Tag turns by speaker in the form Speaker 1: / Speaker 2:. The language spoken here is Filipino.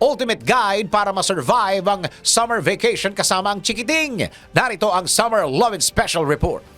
Speaker 1: ultimate guide para ma-survive ang summer vacation kasama ang chikiting. Narito ang Summer Love and Special Report.